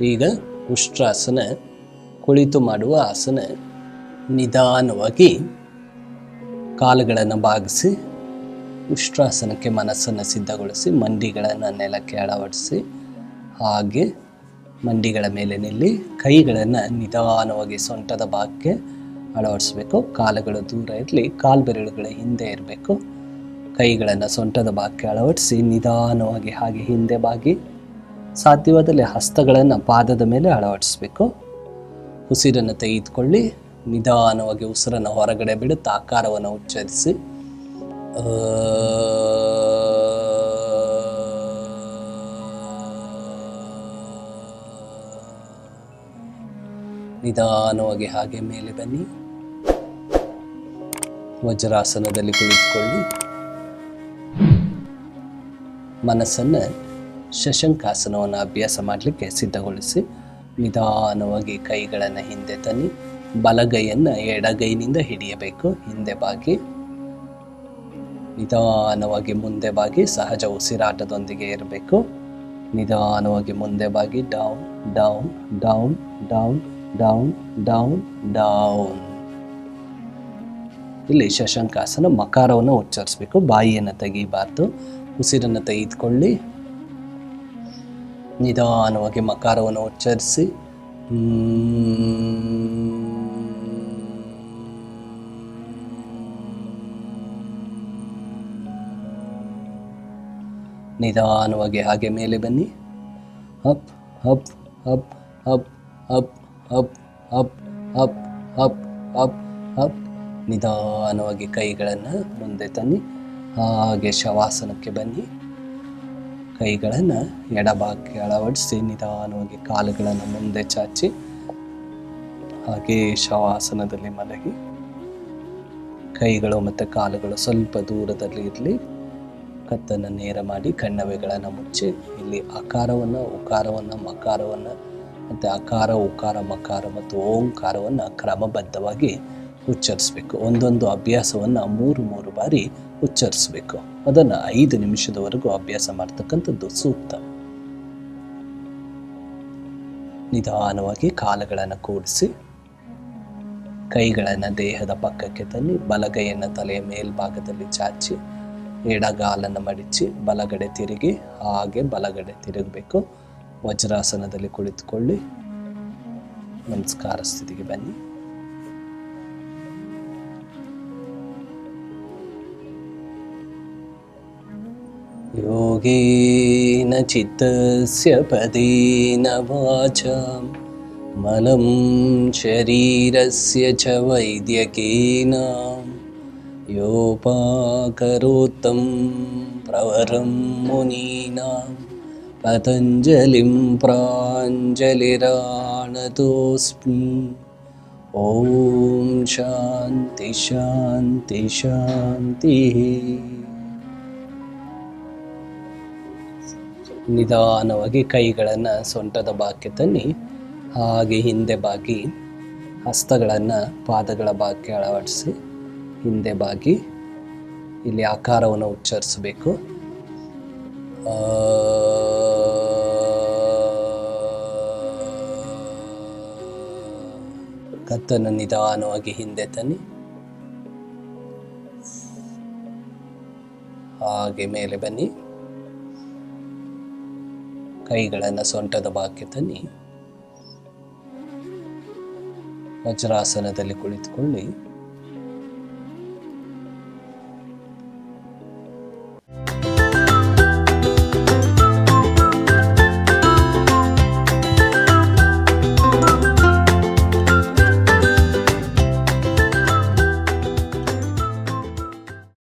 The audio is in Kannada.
ಈಗ ಉಷ್ಟ್ರಾಸನ ಕುಳಿತು ಮಾಡುವ ಆಸನ ನಿಧಾನವಾಗಿ ಕಾಲುಗಳನ್ನು ಬಾಗಿಸಿ, ಉಷ್ಟ್ರಾಸನಕ್ಕೆ ಮನಸ್ಸನ್ನು ಸಿದ್ಧಗೊಳಿಸಿ, ಮಂಡಿಗಳನ್ನು ನೆಲಕ್ಕೆ ಅಳವಡಿಸಿ, ಹಾಗೆ ಮಂಡಿಗಳ ಮೇಲೆ ನಿಲ್ಲಿ ಕೈಗಳನ್ನು ನಿಧಾನವಾಗಿ ಸೊಂಟದ ಭಾಗಕ್ಕೆ ಅಳವಡಿಸಬೇಕು. ಕಾಲುಗಳು ದೂರ ಇರಲಿ, ಕಾಲು ಬೆರಳುಗಳ ಹಿಂದೆ ಇರಬೇಕು. ಕೈಗಳನ್ನು ಸೊಂಟದ ಭಾಗಕ್ಕೆ ಅಳವಡಿಸಿ, ನಿಧಾನವಾಗಿ ಹಾಗೆ ಹಿಂದೆ ಬಾಗಿ. ಸಾಧ್ಯವಾದಲ್ಲಿ ಹಸ್ತಗಳನ್ನು ಪಾದದ ಮೇಲೆ ಅಳವಡಿಸಬೇಕು. ಉಸಿರನ್ನು ತೆಗೆದುಕೊಳ್ಳಿ. ನಿಧಾನವಾಗಿ ಉಸಿರನ್ನು ಹೊರಗಡೆ ಬಿಡುತ್ತಾ ಆಕಾರವನ್ನು ಉಚ್ಚರಿಸಿ. ನಿಧಾನವಾಗಿ ಹಾಗೆ ಮೇಲೆ ಬನ್ನಿ. ವಜ್ರಾಸನದಲ್ಲಿ ಕುಳಿತುಕೊಳ್ಳಿ. ಮನಸ್ಸನ್ನು ಶಶಂಕಾಸನವನ್ನು ಅಭ್ಯಾಸ ಮಾಡಲಿಕ್ಕೆ ಸಿದ್ಧಗೊಳಿಸಿ ನಿಧಾನವಾಗಿ ಕೈಗಳನ್ನು ಹಿಂದೆ ತನ್ನಿ, ಬಲಗೈಯನ್ನು ಎಡಗೈನಿಂದ ಹಿಡಿಯಬೇಕು, ಹಿಂದೆ ಬಾಗಿ. ನಿಧಾನವಾಗಿ ಮುಂದೆ ಬಾಗಿ ಸಹಜ ಉಸಿರಾಟದೊಂದಿಗೆ ಇರಬೇಕು. ನಿಧಾನವಾಗಿ ಮುಂದೆ ಬಾಗಿ, down down down down down down down. ಇಲ್ಲಿ ಶಶಂಕಾಸನ ಮಕಾರವನ್ನು ಉಚ್ಚರಿಸಬೇಕು. ಬಾಯಿಯನ್ನು ತೆಗಿಬಾರ್ದು. ಉಸಿರನ್ನು ತೆಗೆದುಕೊಳ್ಳಿ. ನಿಧಾನವಾಗಿ ಮಕಾರವನ್ನು ಉಚ್ಚರಿಸಿ ನಿಧಾನವಾಗಿ ಹಾಗೆ ಮೇಲೆ ಬನ್ನಿ up up up up up up up up up up up ನಿಧಾನವಾಗಿ ಕೈಗಳನ್ನು ಮುಂದೆ ತನ್ನಿ ಹಾಗೆ ಶವಾಸನಕ್ಕೆ ಬನ್ನಿ ಕೈಗಳನ್ನು ಎಡಭಾಗಕ್ಕೆ ಅಳವಡಿಸಿ ನಿಧಾನವಾಗಿ ಕಾಲುಗಳನ್ನು ಮುಂದೆ ಚಾಚಿ, ಹಾಗೆ ಶವಾಸನದಲ್ಲಿ ಮಲಗಿ, ಕೈಗಳು ಮತ್ತು ಕಾಲುಗಳು ಸ್ವಲ್ಪ ದೂರದಲ್ಲಿ ಇರಲಿ. ಕತ್ತನ್ನು ನೇರ ಮಾಡಿ ಕಣ್ಣವೆಗಳನ್ನು ಮುಚ್ಚಿ, ಇಲ್ಲಿ ಆಕಾರವನ್ನು, ಉಕಾರವನ್ನು, ಮಕಾರವನ್ನು, ಮತ್ತು ಅಕಾರ ಉಕಾರ, ಮಕಾರ ಮತ್ತು ಓಂಕಾರವನ್ನು ಕ್ರಮಬದ್ಧವಾಗಿ ಉಚ್ಚರಿಸಬೇಕು. ಒಂದೊಂದು ಅಭ್ಯಾಸವನ್ನು ಮೂರು ಮೂರು ಬಾರಿ ಉಚ್ಚರಿಸಬೇಕು. ಅದನ್ನು ಐದು ನಿಮಿಷದವರೆಗೂ ಅಭ್ಯಾಸ ಮಾಡ್ತಕ್ಕಂಥದ್ದು ಸೂಕ್ತ. ನಿಧಾನವಾಗಿ ಕಾಲುಗಳನ್ನು ಕೂಡಿಸಿ, ಕೈಗಳನ್ನು ದೇಹದ ಪಕ್ಕಕ್ಕೆ ತನ್ನಿ, ಬಲಗೈಯನ್ನು ತಲೆಯ ಮೇಲ್ಭಾಗದಲ್ಲಿ ಚಾಚಿ, ಎಡಗಾಲನ್ನು ಮಡಿಚಿ, ಬಲಗಡೆ ತಿರುಗಿ, ಹಾಗೆ ಬಲಗಡೆ ತಿರುಗಬೇಕು. ವಜ್ರಾಸನದಲ್ಲಿ ಕುಳಿತುಕೊಳ್ಳಿ. ನಮಸ್ಕಾರ, ಸ್ಥಿತಿಗೆ ಬನ್ನಿ. योगेन चित्तस्य पदेन वाचां। मलं शरीरस्य च वैद्यकेन। योपाकरोत्तं प्रवरं मुनीनां। पतञ्जलिं प्राञ्जलिराणतोऽस्मि ॐ शान्ति शान्ति शान्तिः ನಿಧಾನವಾಗಿ ಕೈಗಳನ್ನು ಸೊಂಟದ ಭಾಗಕ್ಕೆ ತನ್ನಿ, ಹಾಗೆ ಹಿಂದೆ ಬಾಗಿ ಹಸ್ತಗಳನ್ನು ಪಾದಗಳ ಭಾಗಕ್ಕೆ ಅಳವಡಿಸಿ ಹಿಂದೆ ಬಾಗಿ ಇಲ್ಲಿ ಆಕಾರವನ್ನು ಉಚ್ಚರಿಸಬೇಕು. ಕತ್ತನ್ನು ನಿಧಾನವಾಗಿ ಹಿಂದೆ ತನ್ನಿ. ಹಾಗೆ ಮೇಲೆ ಬನ್ನಿ. ಕೈಗಳನ್ನು ಸೊಂಟದ ಬಾಕಿ ತನ್ನಿ ವಜ್ರಾಸನದಲ್ಲಿ ಕುಳಿತುಕೊಳ್ಳಿ.